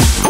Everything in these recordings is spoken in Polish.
Oh.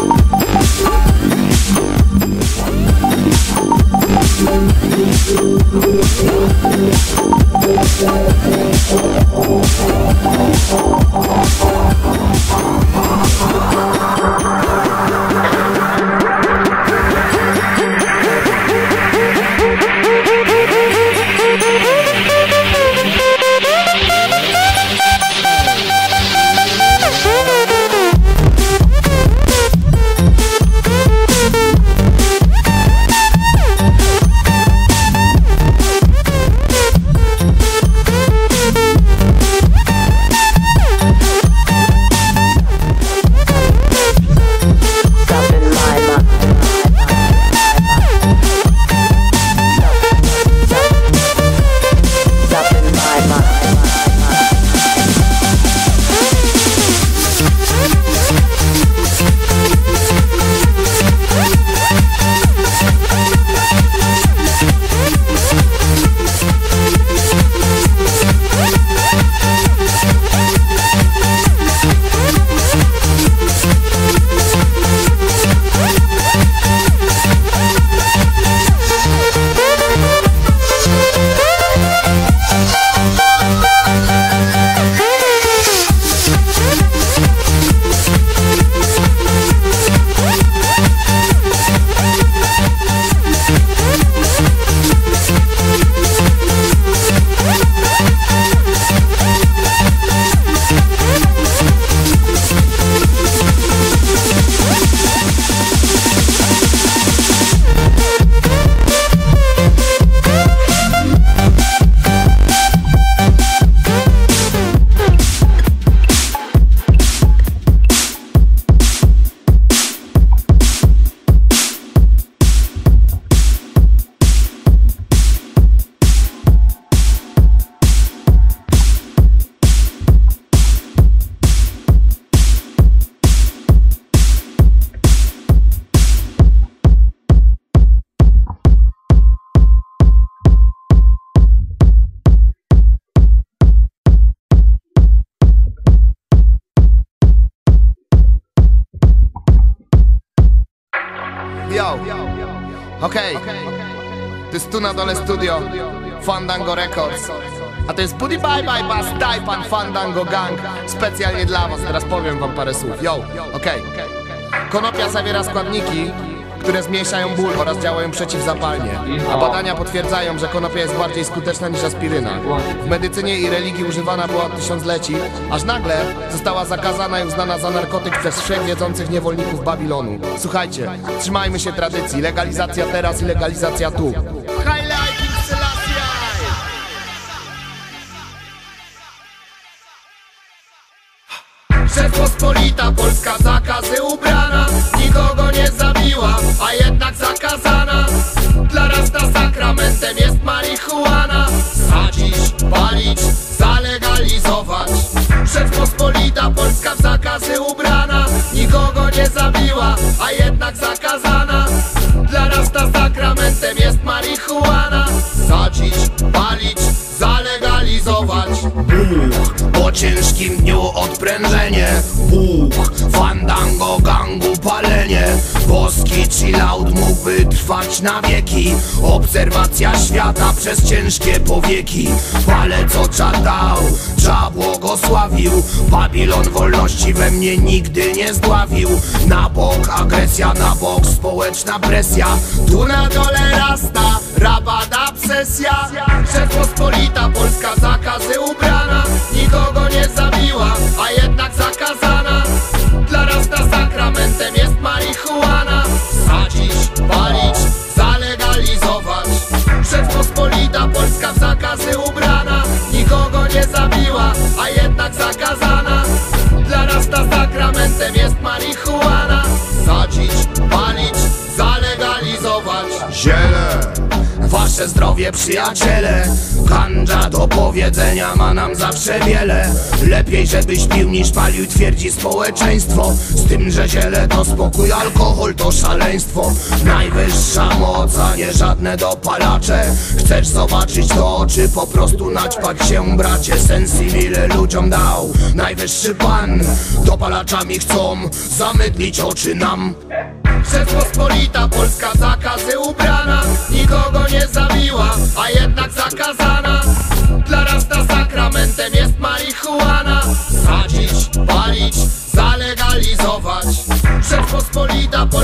Yo, okej. To jest tu na dole studio Fandango Records. A to jest Buddy Bye Bye Bass Taipan Fandango Gang. Specjalnie dla was, teraz powiem wam parę słów. Yo, okej. Konopia zawiera składniki, które zmniejszają ból oraz działają przeciwzapalnie. A badania potwierdzają, że konopia jest bardziej skuteczna niż aspiryna. W medycynie i religii używana była od tysiącleci, aż nagle została zakazana i uznana za narkotyk przez wszechwiedzących niewolników Babilonu. Słuchajcie, trzymajmy się tradycji. Legalizacja teraz i legalizacja tu. Polska zakazy ubrana Nikogo nie jednak zakazana. Dla rasta sakramentem jest marihuana. Sadzić, palić, zalegalizować. Buch, po ciężkim dniu odprężenie. Buch, fandango, gangu, palenie. Boski chillout trwać na wieki. Obserwacja świata przez ciężkie powieki. Pale co czad dał, cza błogosławił. Babilon wolności we mnie nigdy nie zdławił. Na bok agresja, na bok społeczna presja. Tu na dole rasta, rabada obsesja. Rzeczpospolita Polska zakazy ubrana. Nikogo nie zabiła, a jednak zakazana. Dla rasta sakramentem Ziele Wasze zdrowie przyjaciele. Ganja do powiedzenia ma nam zawsze wiele. Lepiej żebyś pił niż palił twierdzi społeczeństwo. Z tym, że ziele to spokój, alkohol to szaleństwo. Najwyższa moc, a nie żadne dopalacze. Chcesz zobaczyć to, czy po prostu naćpać się bracie. Sensi ile ludziom dał Najwyższy pan. Dopalaczami chcą zamydlić oczy nam Rzeczpospolita Polska zakazy ubrana Nikogo nie zabiła, a jednak zakazana. Dla rasta sakramentem jest marihuana. Sadzić, palić, zalegalizować. Rzeczpospolita Polska